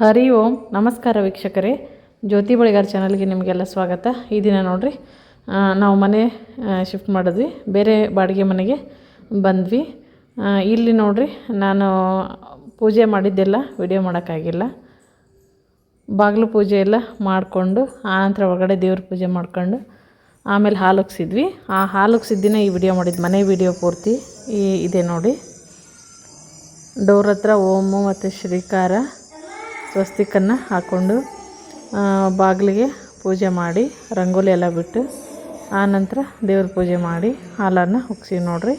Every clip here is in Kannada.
ಹರಿ ಓಂ. ನಮಸ್ಕಾರ ವೀಕ್ಷಕರೇ. ಜ್ಯೋತಿ ಬಳಿಗಾರ್ ಚಾನಲ್ಗೆ ನಿಮಗೆಲ್ಲ ಸ್ವಾಗತ. ಈ ದಿನ ನೋಡಿರಿ ನಾವು ಮನೆ ಶಿಫ್ಟ್ ಮಾಡಿದ್ವಿ. ಬೇರೆ ಬಾಡಿಗೆ ಮನೆಗೆ ಬಂದ್ವಿ. ಇಲ್ಲಿ ನೋಡಿರಿ, ನಾನು ಪೂಜೆ ಮಾಡಿದ್ದೆಲ್ಲ ವಿಡಿಯೋ ಮಾಡೋಕ್ಕಾಗಿಲ್ಲ. ಬಾಗಿಲು ಪೂಜೆ ಎಲ್ಲ ಮಾಡಿಕೊಂಡು, ಆನಂತರ ಒಳಗಡೆ ದೇವ್ರ ಪೂಜೆ ಮಾಡ್ಕೊಂಡು ಆಮೇಲೆ ಹಾಲು ಉಗ್ಸಿದ್ವಿ ಆ ಹಾಲು ದಿನ ಈ ವಿಡಿಯೋ ಮಾಡಿದ್ದು ಮನೆ ವಿಡಿಯೋ ಪೂರ್ತಿ ಈ, ಇದೆ ನೋಡಿ. ಡೋರ್ ಹತ್ರ ಓಮು ಮತ್ತು ಶ್ರೀಕಾರ ಸ್ವಸ್ತಿಕನ್ನು ಹಾಕ್ಕೊಂಡು ಬಾಗಿಲಿಗೆ ಪೂಜೆ ಮಾಡಿ, ರಂಗೋಲಿ ಎಲ್ಲ ಬಿಟ್ಟು ಆನಂತರ ದೇವ್ರ ಪೂಜೆ ಮಾಡಿ, ಹಾಲನ್ನು ಉಗ್ಸಿ ನೋಡಿರಿ.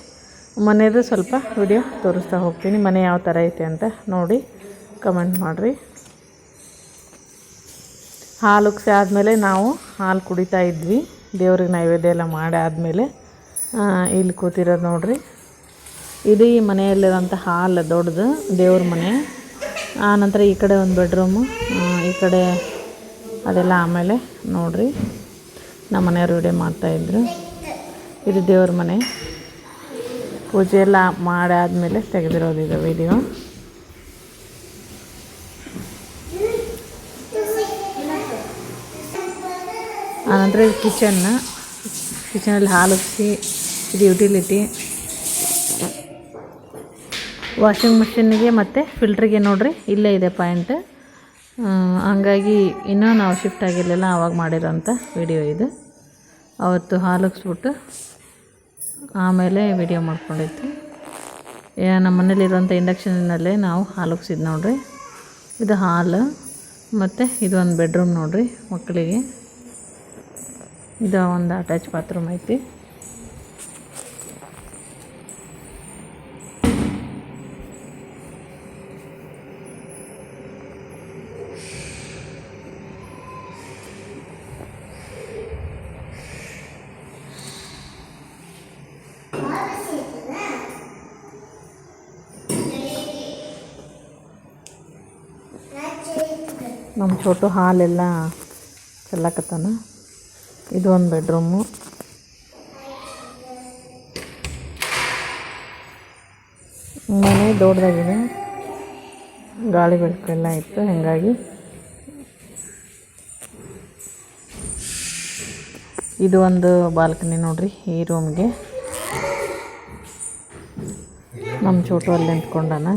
ಮನೆಯದು ಸ್ವಲ್ಪ ವಿಡಿಯೋ ತೋರಿಸ್ತಾ ಹೋಗ್ತೀನಿ, ಮನೆ ಯಾವ ಥರ ಐತೆ ಅಂತ ನೋಡಿ ಕಮೆಂಟ್ ಮಾಡಿರಿ. ಹಾಲು ಉಗ್ಸಿ ಆದಮೇಲೆ ನಾವು ಹಾಲು ಕುಡಿತಾ ಇದ್ವಿ, ದೇವ್ರಿಗೆ ನೈವೇದ್ಯ ಎಲ್ಲ ಮಾಡಿ ಆದಮೇಲೆ ಇಲ್ಲಿ ಕೂತಿರೋದು ನೋಡಿರಿ. ಇದು ಈ ಮನೆಯಲ್ಲಿರೋಂಥ ಹಾಲು ದೊಡ್ಡದು ದೇವ್ರ ಮನೆ. ಆ, ನಂತರ ಈ ಕಡೆ ಒಂದು ಬೆಡ್ರೂಮು ಈ ಕಡೆ ಅದೆಲ್ಲ ಆಮೇಲೆ ನೋಡ್ರಿ. ನಮ್ಮ ಮನೆಯವರು ವಿಡಿಯೋ ಮಾಡ್ತಾಯಿದ್ರು ಇದು ದೇವ್ರ ಮನೆ. ಪೂಜೆ ಎಲ್ಲ ಮಾಡಿ ಆದಮೇಲೆ ತೆಗೆದಿರೋದು ಇದು ವಿಡಿಯೋ ಆನಂತರ ಇದು ಕಿಚನ್ನ ಕಿಚನಲ್ಲಿ ಹಾಲು ಇದು ಯುಟಿಲಿಟಿ ವಾಷಿಂಗ್ ಮಿಷಿನ್ಗೆ ಮತ್ತು ಫಿಲ್ಟ್ರಿಗೆ ನೋಡ್ರಿ, ಇಲ್ಲೇ ಇದೆ ಪಾಯಿಂಟ್ ಹಂಗಾಗಿ ಇನ್ನೂ ನಾವು ಶಿಫ್ಟ್ ಆಗಿರಲಿಲ್ಲ ಆವಾಗ ಮಾಡಿರೋಂಥ ವಿಡಿಯೋ ಇದು. ಅವತ್ತು ಹಾಲುಗಿಸ್ಬಿಟ್ಟು ಆಮೇಲೆ ವಿಡಿಯೋ ಮಾಡ್ಕೊಂಡಿತ್ತು ನಮ್ಮ ಮನೇಲಿರುವಂಥ ಇಂಡಕ್ಷನ್ನಲ್ಲೇ ನಾವು ಹಾಲು ನೋಡಿರಿ. ನೋಡ್ರಿ ಇದು ಹಾಲು, ಮತ್ತು ಇದು ಒಂದು ಬೆಡ್ರೂಮ್ ನೋಡ್ರಿ ಮಕ್ಕಳಿಗೆ. ಇದು ಒಂದು ಅಟ್ಯಾಚ್ ಬಾತ್ರೂಮ್ ಐತಿ. ನಮ್ಮ ಚೋಟು ಹಾಲೆಲ್ಲ ಚೆಲ್ಲಕತ್ತಾನ. ಇದು ಒಂದು ಬೆಡ್ರೂಮು. ಮನೆ ದೊಡ್ಡದಾಗಿದೆ. ಗಾಳಿ ಬೆಳಕೆಲ್ಲ ಇತ್ತು, ಹಾಗಾಗಿ. ಇದು ಒಂದು ಬಾಲ್ಕನಿ ನೋಡ್ರಿ, ಈ ರೂಮ್ಗೆ ನಮ್ಮ ಚೋಟು ಅಲ್ಲಿ ನಿಂತ್ಕೊಂಡಾನ.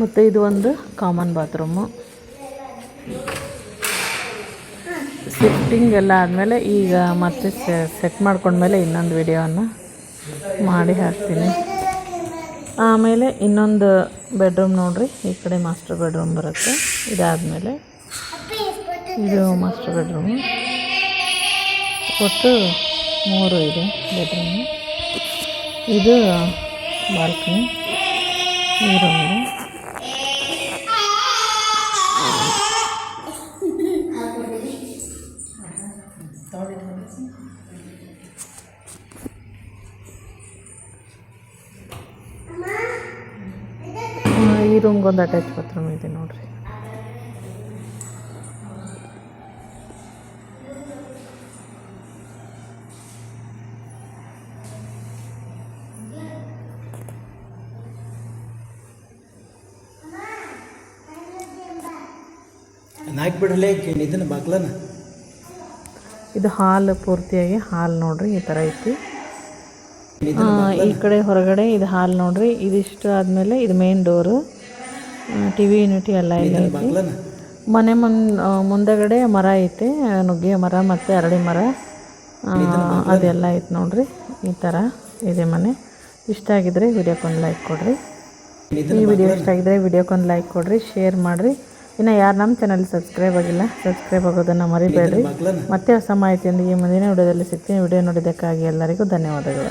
ಮತ್ತು ಇದು ಒಂದು ಕಾಮನ್ ಬಾತ್ರೂಮು ಶಿಫ್ಟಿಂಗ್ ಎಲ್ಲ ಆದಮೇಲೆ ಈಗ ಮತ್ತೆ ಸೆಟ್ ಮಾಡ್ಕೊಂಡ್ಮೇಲೆ ಇನ್ನೊಂದು ವಿಡಿಯೋವನ್ನು ಮಾಡಿ ಹಾಕ್ತೀನಿ. ಆಮೇಲೆ ಇನ್ನೊಂದು ಬೆಡ್ರೂಮ್ ನೋಡಿರಿ, ಈ ಕಡೆ ಮಾಸ್ಟರ್ ಬೆಡ್ರೂಮ್ ಬರುತ್ತೆ. ಇದಾದಮೇಲೆ ಇದು ಮಾಸ್ಟರ್ ಬೆಡ್ರೂಮು ಒಟ್ಟು ಮೂರು ಇದೆ ಬೆಡ್ರೂಮು ಇದು ಬಾಲ್ಕನಿ ರೂಮು ಈ ರೂಮ್ಗೊಂದು ಅಟ್ಯಾಚ್ ಬಾತ್ರೂಮ್ ಇದೆ ನೋಡ್ರಿ. ನಾಲ್ಕು ಬಿಡಲೇ ಇದನ್ನ ಬಾಗ್ಲನ? ಇದು ಹಾಲು ಪೂರ್ತಿಯಾಗಿ ಹಾಲು ನೋಡ್ರಿ ಈ ಥರ ಐತಿ. ಈ ಕಡೆ ಹೊರಗಡೆ ಇದು ಹಾಲು ನೋಡ್ರಿ ಇದಿಷ್ಟು ಆದಮೇಲೆ ಇದು main door T V unit ಎಲ್ಲ ಇದೆ ಮನೆ ಮುನ್ ಮುಂದೆಗಡೆ ಮರ ಐತೆ ನುಗ್ಗೆ ಮರ ಮತ್ತು ಅರಳಿ ಮರ. ಅದೆಲ್ಲ ಐತೆ ನೋಡ್ರಿ ಈ ಥರ ಇದೆ ಮನೆ. ಇಷ್ಟ ಆಗಿದ್ರೆ ವಿಡಿಯೋಕ್ಕೊಂದು ಲೈಕ್ ಕೊಡ್ರಿ. ಈ ವಿಡಿಯೋ ಇಷ್ಟ ಆಗಿದ್ರೆ ವಿಡಿಯೋಕ್ಕೊಂದು ಲೈಕ್ ಕೊಡ್ರಿ ಶೇರ್ ಮಾಡಿರಿ. ಇನ್ನು ಯಾರು ನಮ್ಮ ಚಾನಲ್ ಸಬ್ಸ್ಕ್ರೈಬ್ ಆಗಿಲ್ಲ ಸಬ್ಸ್ಕ್ರೈಬ್ ಆಗೋದನ್ನು ಮರಿಬೇಡ್ರಿ. ಮತ್ತೆ ಹೊಸ ಮಾಹಿತಿಯೊಂದಿಗೆ ಮುಂದಿನ ವಿಡಿಯೋದಲ್ಲಿ ಸಿಗ್ತೀನಿ. ವಿಡಿಯೋ ನೋಡಿದ್ದಕ್ಕಾಗಿ ಎಲ್ಲರಿಗೂ ಧನ್ಯವಾದಗಳು.